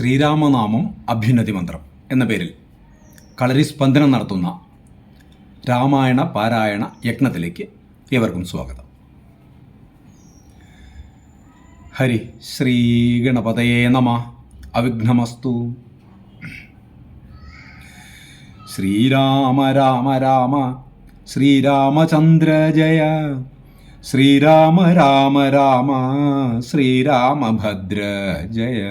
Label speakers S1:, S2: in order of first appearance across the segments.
S1: ശ്രീരാമനാമം അഭ്യുന്നതി മന്ത്രം എന്ന പേരിൽ കളരി സ്പന്ദനം നടത്തുന്ന രാമായണ പാരായണ യജ്ഞത്തിലേക്ക് ഏവർക്കും സ്വാഗതം. ഹരി ശ്രീ ഗണപതയേ നമ. അവിഘ്നമസ്തു. ശ്രീരാമ രാമ രാമ. ശ്രീരാമചന്ദ്ര ജയ. ശ്രീരാമ രാമ രാമ. ശ്രീരാമഭദ്ര ജയ.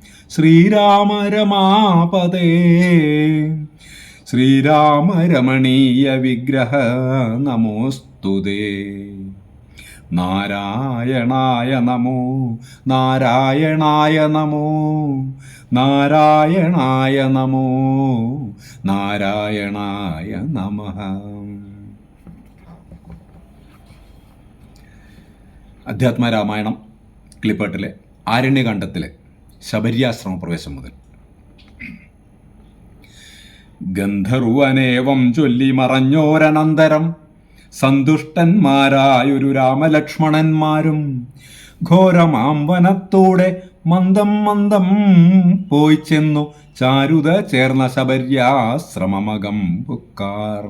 S1: ശ്രീരാമ രമാപദേ ശ്രീരാമ രമണീയ വിഗ്രഹ നമോസ്തുതേ. നാരായണായ നമോ നാരായണായ നമോ നാരായണായ നമോ നാരായണായ നമ. അധ്യാത്മ രാമായണം ക്ലിപ്പേട്ടിലെ ആരണ്യകാണ്ഡത്തിലെ ശബര്യാശ്രമ പ്രവേശം മുതൽ. ഗന്ധർവനേവം ചൊല്ലി മറഞ്ഞോരനന്തരം സന്തുഷ്ടന്മാരായൊരു രാമലക്ഷ്മണന്മാരും ഘോരമാംവനത്തോടെ മന്ദം മന്ദം പോയി ചെന്നു ചാരുത ചേർന്ന ശബര്യാശ്രമമകം പുക്കാർ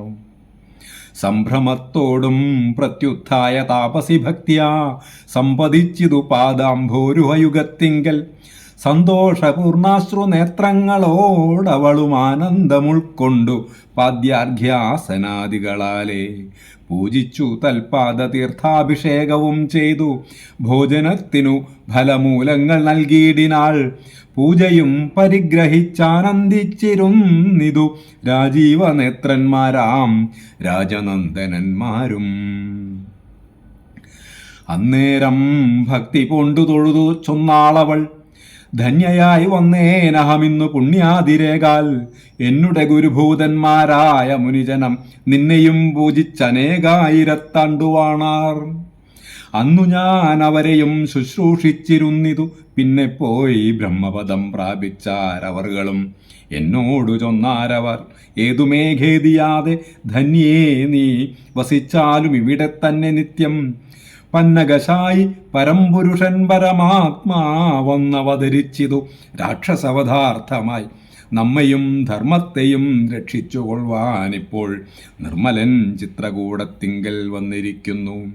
S1: സംഭ്രമത്തോടും പ്രത്യുത്ഥായ താപസി ഭക്തിയാ സമ്പതിച്ചിതു പാദാംഭോരുഹയുഗത്തിങ്കൽ സന്തോഷപൂർണാശ്രു നേത്രങ്ങളോടവളും ആനന്ദമുൾക്കൊണ്ടു പാദ്യാർഘ്യാസനാദികളാലെ. പൂജിച്ചു തൽപാദ തീർത്ഥാഭിഷേകവും ചെയ്തു. ഭോജനത്തിനു ഫലമൂലങ്ങൾ നൽകിയിടിനാൾ പൂജയും പരിഗ്രഹിച്ചാനന്ദിച്ചിരുന്നിതു രാജീവനേത്രന്മാരാം രാജനന്ദനന്മാരും. അന്നേരം ഭക്തി കൊണ്ടു തൊഴുതു ചൊന്നാളവൾ ധന്യയായി വന്നേനഹമിന്നു പുണ്യാതിരേകാൽ. എന്നുടെ ഗുരുഭൂതന്മാരായ മുനിജനം നിന്നെയും പൂജിച്ചനേകായിരത്താണ്ടുവാണാർ. അന്നു ഞാൻ അവരെയും ശുശ്രൂഷിച്ചിരുന്നിതു. പിന്നെ പോയി ബ്രഹ്മപദം പ്രാപിച്ചാരവർകളും എന്നോടു ചൊന്നാരവർ. ഏതു ഖേദിയാതെ ധന്യേ നീ വസിച്ചാലും ഇവിടെ തന്നെ നിത്യം. പന്നകശായി പരംപുരുഷൻ പരമാത്മാവന്നവതരിച്ചിതു രാക്ഷസവധാർത്ഥമായി. നമ്മയും ധർമ്മത്തെയും രക്ഷിച്ചുകൊള്ളുവാനിപ്പോൾ നിർമ്മലൻ ചിത്രകൂടത്തിങ്കൽ വന്നിരിക്കുന്നു.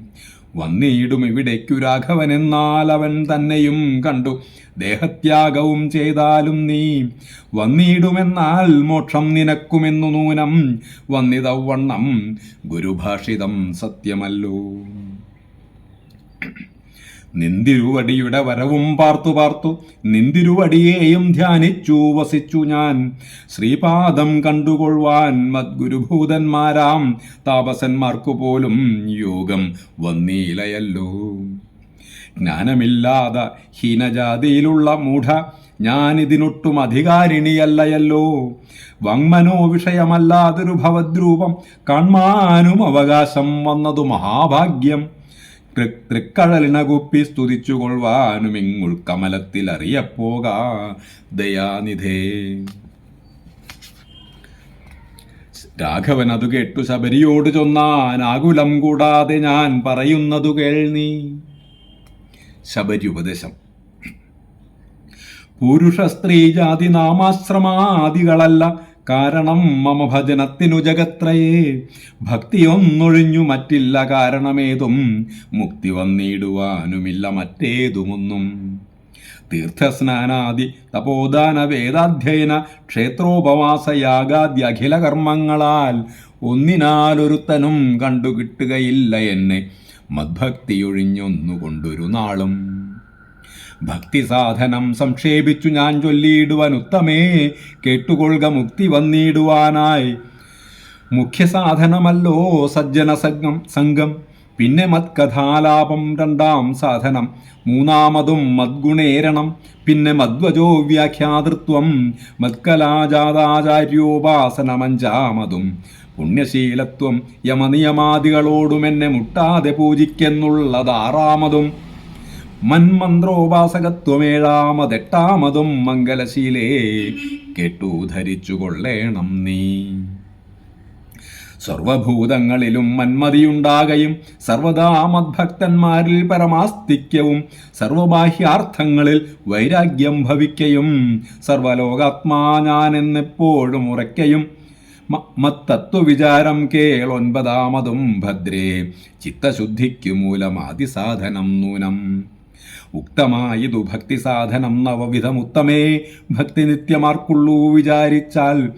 S1: വന്നിടും ഇവിടേക്കു രാഘവൻ എന്നാൽ അവൻ തന്നെയും കണ്ടു. ദേഹത്യാഗവും ചെയ്താലും നീ വന്നിടുമെന്നാൽ മോക്ഷം നിനക്കുമെന്നു നൂനം വന്നിതവണ്ണം ഗുരുഭാഷിതം സത്യമല്ലോ. നിന്തിരുവടിയുടെ വരവും പാർത്തു പാർത്തു നിന്തിരുവടിയെയും ധ്യാനിച്ചു വസിച്ചു ഞാൻ. ശ്രീപാദം കണ്ടുകൊള്ളുവാൻ മദ്ഗുരുഭൂതന്മാരാം താപസന്മാർക്കു പോലും യോഗം വന്നീലയല്ലോ. ജ്ഞാനമില്ലാതെ ഹീനജാതിയിലുള്ള മൂഢ ഞാനിതിനൊട്ടും അധികാരിണിയല്ലയല്ലോ. വങ്മനോ വിഷയമല്ലാതൊരു ഭവദ്രൂപം കാണാനും അവകാശം വന്നതു മഹാഭാഗ്യം. തൃ- തൃക്കഴലിനകുപ്പി സ്തുതിച്ചുകൊള്ളുവാനും ഇങ്ങുൾ കമലത്തിൽ അറിയപ്പോക ദയാനിധേ. രാഘവൻ അത് കേട്ടു ശബരിയോട് ചൊന്നാൻ ആകുലം കൂടാതെ ഞാൻ പറയുന്നതു കേൾനീ. ശബരി ഉപദേശം. പുരുഷ സ്ത്രീ ജാതി നാമാശ്രമാദികളല്ല കാരണം മമ ഭജനത്തിനു ജഗത്രയേ. ഭക്തിയൊന്നൊഴിഞ്ഞു മറ്റില്ല കാരണമേതും. മുക്തി വന്നിടുവാനുമില്ല മറ്റേതുമൊന്നും. തീർത്ഥസ്നാനാദി തപോദാന വേദാധ്യയന ക്ഷേത്രോപവാസ യാഗാദ്യ അഖില കർമ്മങ്ങളാൽ ഒന്നിനാലൊരുത്തനും കണ്ടുകിട്ടുകയില്ല എന്നെ. മദ്ഭക്തിയൊഴിഞ്ഞൊന്നുകൊണ്ടൊരു നാളും. ഭക്തി സാധനം സംക്ഷേപിച്ചു ഞാൻ ചൊല്ലിയിടുവാൻ ഉത്തമേ. കേട്ടുകൊള്ളുക മുക്തി വന്നിടുവാനായി. മുഖ്യസാധനമല്ലോ സജ്ജന സംഘം സംഘം. പിന്നെ മത്കഥാലാപം രണ്ടാം സാധനം. മൂന്നാമതും മദ്ഗുണേരണം. പിന്നെ മദ്വജോ വ്യാഖ്യാതൃത്വം മത്കലാജാതാചാര്യോപാസനമഞ്ചാമതും പുണ്യശീലത്വം യമനിയമാദികളോടുമെന്നെ മുട്ടാതെ പൂജിക്കെന്നുള്ളതാറാമതും. മന്മന്ത്രോപാസകത്വമേഴാമതെട്ടാമതും മംഗലശീലേ. കെട്ടു ധരിച്ചു കൊള്ളേണം നീ. സർവഭൂതങ്ങളിലും മന്മതിയുണ്ടാകയും സർവദാ മദ്ഭക്തന്മാരിൽ പരമാസ്തിക്യവും സർവബാഹ്യാർത്ഥങ്ങളിൽ വൈരാഗ്യം ഭവിക്കയും സർവലോകാത്മാ ഞാനെന്നെപ്പോഴും ഉറയ്ക്കയും. മത്തത്വവിചാരം കേളൊൻപതാമതും ഭദ്രേ. ചിത്തശുദ്ധിക്കു മൂലമാതിസാധനം നൂനം. ഉക്തമായതു ഭക്തി സാധനം നവവിധമുത്തമേ. ഭക്തി നിത്യമാർക്കുള്ളൂ വിചാരിച്ചാൽ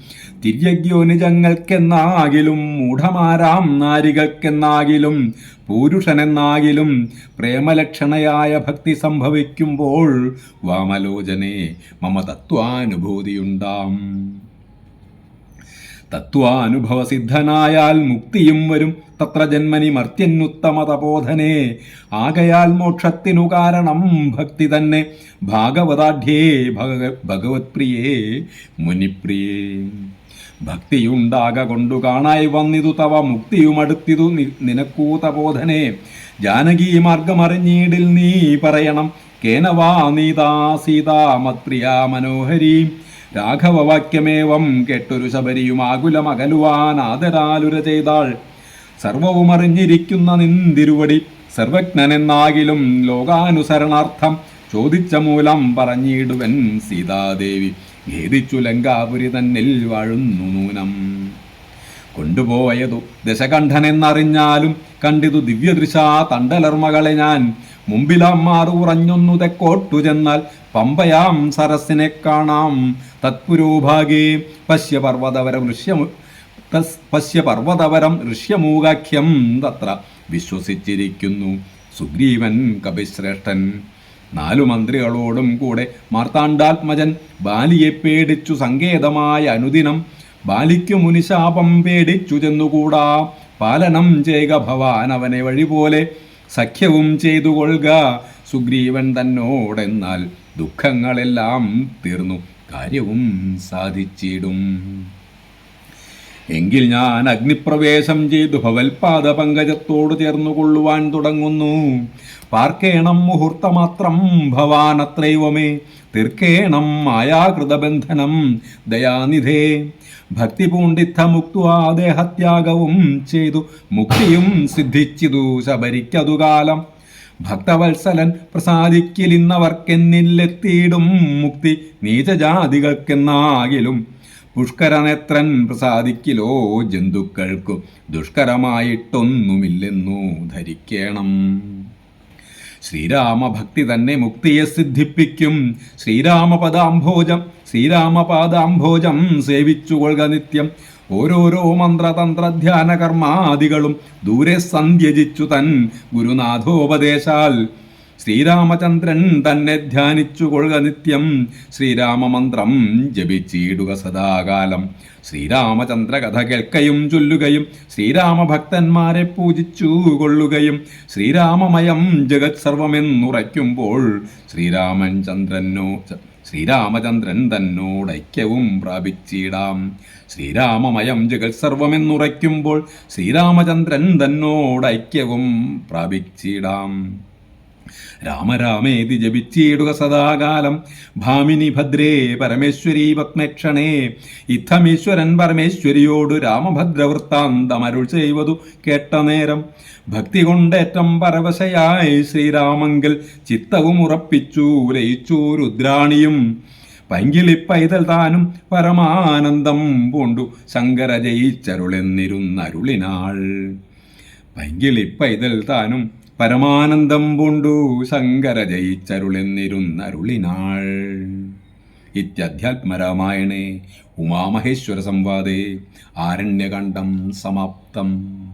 S1: തിര്യഗ്യോനിജങ്ങൾക്കെന്നാകിലും മൂഢമാരാം നാരികൾക്കെന്നാകിലും പൂരുഷനെന്നാകിലും പ്രേമലക്ഷണയായ ഭക്തി സംഭവിക്കുമ്പോൾ വാമലോചനെ മമ തത്വാനുഭൂതിയുണ്ടാം തത്വാനുഭവസിദ്ധനായാൽ മുക്തിയും വരും. തത്ര ജന്മനി മർത്യന്നുത്തമ തപോധനേ ആകയാൽ മോക്ഷത്തിനു കാരണം ഭക്തി തന്നെ. ഭാഗവതാഢ്യേ ഭഗ ഭഗവത് പ്രിയേ മുനിപ്രിയേ. ഭക്തിയുണ്ടാക കൊണ്ടു കാണായി വന്നിതു തവ മുക്തിയുമടുത്തിതു നിനക്കൂ തപോധനേ ജാനകീ മാർഗമറിഞ്ഞീടിൽ നീ പറയണം. കേനവാ നീതാ സീതാമത്രിയാ മനോഹരീ. രാഘവവാക്യമേവം കേട്ടൊരു ശബരിയും ആകുലമകലുവാൻ ആദരാലുര ചെയ്താൾ. സർവവും അറിഞ്ഞിരിക്കുന്ന നിന്തിരുവടി സർവജ്ഞനെന്നാകിലും ലോകാനുസരണാർത്ഥം ചോദിച്ച മൂലം പറഞ്ഞിടുവൻ സീതാദേവി. ഖേദിച്ചു ലങ്കാപുരി തന്നിൽ വാഴുന്നു നൂനം. കൊണ്ടുപോയതു ദശകണ്ഠനെന്നറിഞ്ഞാലും കണ്ടിതു ദിവ്യദൃശാ തണ്ടലർമ്മകളെ ഞാൻ. മുമ്പിലാം മാറുറഞ്ഞൊന്നു തെക്കോട്ടു ചെന്നാൽ പമ്പയാം സരസിനെ കാണാം. തത്പുരോഭാഗേ പശ്യ പർവതവരം ഋഷ്യമു തസ് പശ്യ ഋഷ്യമൂകാഖ്യം തത്ര വിശ്വസിച്ചിരിക്കുന്നു സുഗ്രീവൻ കപിശ്രേഷ്ഠൻ. നാലു മന്ത്രികളോടും കൂടെ മാർത്താണ്ഡാത്മജൻ ബാലിയെ പേടിച്ചു സങ്കേതമായ അനുദിനം. ബാലിക്കു മുനിശാപം പേടിച്ചു ചെന്നുകൂടാ. പാലനം ചെയ്യുക ഭവാൻ അവനെ വഴി പോലെ സഖ്യവും ചെയ്തു കൊള്ളുക. സുഗ്രീവൻ തന്നോടെന്നാൽ ദുഃഖങ്ങളെല്ലാം തീർന്നു. കാര്യവും സാധിച്ചിടും. എങ്കിൽ ഞാൻ അഗ്നിപ്രവേശം ചെയ്തു ഭവൽപാദ പങ്കജത്തോട് ചേർന്നുകൊള്ളുവാൻ തുടങ്ങുന്നു. പാർക്കേണം മുഹൂർത്തമാത്രം ഭവാനത്രൈവമേ. തീർക്കേണം മായാകൃതബന്ധനം ദയാനിധേ. ഭക്തി പൂണ്ടിത്ത മുക്തുവാ ദേഹത്യാഗവും ചെയ്തു മുക്തിയും സിദ്ധിച്ചിതു ശബരിക്കതു കാലം ഭക്തവത്സലൻ പ്രസാദിക്കലിന്നവർക്കെന്നില്ലെത്തിയിടും മുക്തി നീചജാതികൾക്കെന്നാകിലും. പുഷ്കരനേത്രൻ പ്രസാദിക്കിലോ ജന്തുക്കൾക്കു ദുഷ്കരമായിട്ടൊന്നുമില്ലെന്നു ധരിക്കണം. ശ്രീരാമഭക്തി തന്നെ മുക്തിയെ സിദ്ധിപ്പിക്കും. ശ്രീരാമപദാംഭോജം ശ്രീരാമപാദാംഭോജം സേവിച്ചുകൊള്ളുക നിത്യം. ഓരോരോ മന്ത്രതന്ത്രധ്യാന കർമാദികളും ദൂരെ സന്ധ്യജിച്ചു തൻ ഗുരുനാഥോപദേശാൽ. ശ്രീരാമചന്ദ്രൻ തന്നെ ധ്യാനിച്ചു കൊള്ളുക നിത്യം. ശ്രീരാമമന്ത്രം ജപിച്ചിടുക സദാകാലം. ശ്രീരാമചന്ദ്ര കഥ കേൾക്കയും ചൊല്ലുകയും ശ്രീരാമഭക്തന്മാരെ പൂജിച്ചു കൊള്ളുകയും ശ്രീരാമമയം ജഗത് സർവമെന്നുറയ്ക്കുമ്പോൾ ശ്രീരാമൻ ചന്ദ്രനോ ശ്രീരാമചന്ദ്രൻ തന്നോട് ഐക്യവും പ്രാപിച്ചിടാം. ശ്രീരാമമയം ജഗത് സർവമെന്നുറയ്ക്കുമ്പോൾ ശ്രീരാമചന്ദ്രൻ തന്നോട് ഐക്യവും പ്രാപിച്ചിടാം. രാമരാമേതി ജപിച്ചിടുക സദാകാലം. ഭാമിനി ഭദ്രേ പരമേശ്വരി പത്മക്ഷണേ. ഇത്തമീശ്വരൻ പരമേശ്വരിയോട് രാമഭദ്രവൃത്താന്തമരുൾ ചെയ്വതു കേട്ട നേരം. ഭക്തി കൊണ്ടേറ്റം പരവശയായി ശ്രീരാമങ്കൽ ചിത്തവും ഉറപ്പിച്ചു ലയിച്ചു രുദ്രാണിയും. പങ്കിളി പൈതൽ താനും പരമാനന്ദം പൂണ്ടു ശങ്കര ജയിച്ചരുളെന്നിരുന്നരുളിനാൾ. പൈതൽ താനും പരമാനന്ദം പൂണ്ടു. ശങ്കര ജയിച്ചരുളെന്നിരുന്നരുളിനാൾ. ഇത്യധ്യാത്മരാമായണേ ഉമാമഹേശ്വര സംവാദേ ആരണ്യകണ്ഠം സമാപ്തം.